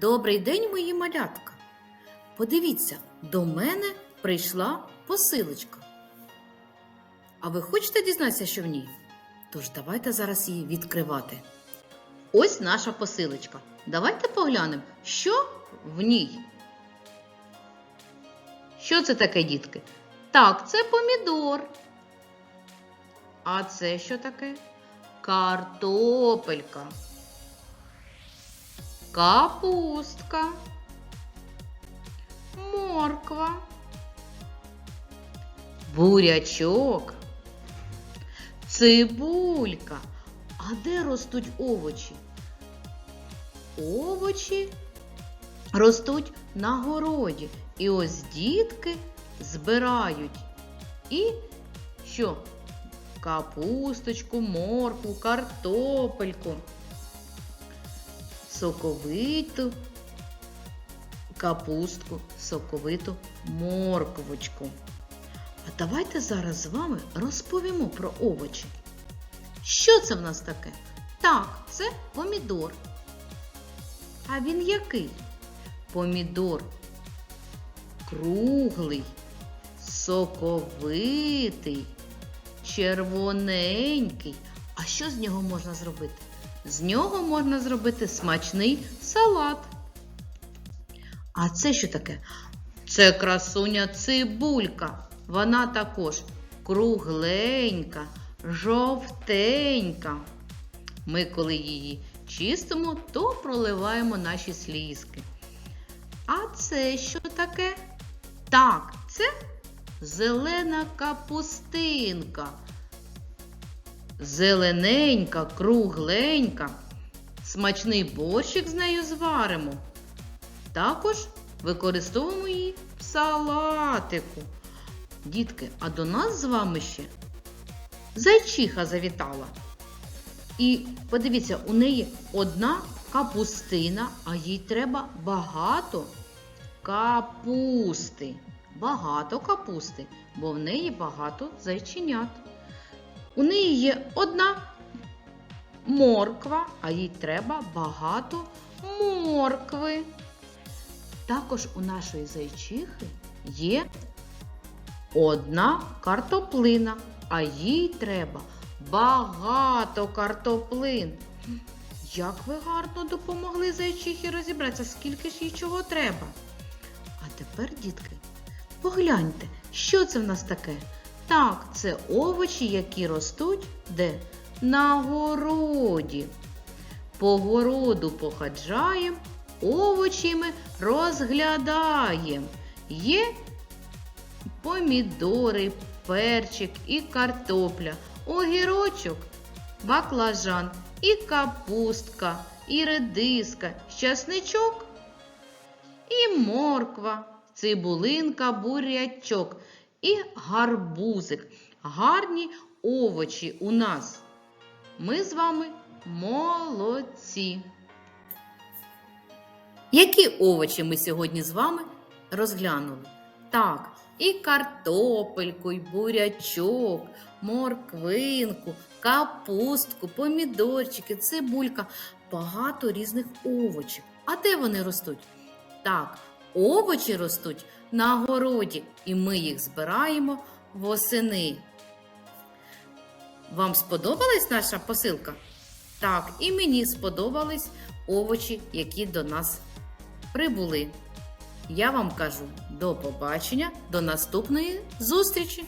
Добрий день, мої малятка. Подивіться, до мене прийшла посилочка. А ви хочете дізнатися, що в ній? Тож давайте зараз її відкривати. Ось наша посилочка. Давайте поглянемо, що в ній. Що це таке, дітки? Так, це помідор. А це що таке? Картопелька. Капустка. Морква. Бурячок. Цибулька. А де ростуть овочі? Овочі ростуть на городі. І ось дітки збирають. І що? Капусточку, моркву, картопельку, соковиту капустку, соковиту морквочку. А давайте зараз з вами розповімо про овочі. Що це в нас таке? Так, це помідор. А він який? Помідор круглий, соковитий, червоненький. А що з нього можна зробити? З нього можна зробити смачний салат. А це що таке? Це красуня цибулька. Вона також кругленька, жовтенька. Ми, коли її чистимо, то проливаємо наші слізки. А це що таке? Так, це зелена капустинка. Зелененька, кругленька. Смачний борщик з нею зваримо. Також використовуємо її в салатику. Дітки, а до нас з вами ще зайчиха завітала. І подивіться, у неї одна капустина, а їй треба багато капусти. Багато капусти, бо в неї багато зайченят. У неї є одна морква, а їй треба багато моркви. Також у нашої зайчихи є одна картоплина, а їй треба багато картоплин. Як ви гарно допомогли зайчихі розібратися, скільки ж їй чого треба. А тепер, дітки, погляньте, що це в нас таке? Так, це овочі, які ростуть де? На городі. По городу походжаємо, овочі ми розглядаємо. Є помідори, перчик і картопля, огірочок, баклажан, і капустка, і редиска, часничок і морква, цибулинка, бурячок і гарбузик. Гарні овочі у нас. Ми з вами молодці. Які овочі ми сьогодні з вами розглянули? Так, і картопельку, і бурячок, морквинку, капустку, помідорчики, цибулька, багато різних овочів. А де вони ростуть? Так, овочі ростуть на городі, і ми їх збираємо восени. Вам сподобалась наша посилка? Так, і мені сподобались овочі, які до нас прибули. Я вам кажу до побачення, до наступної зустрічі!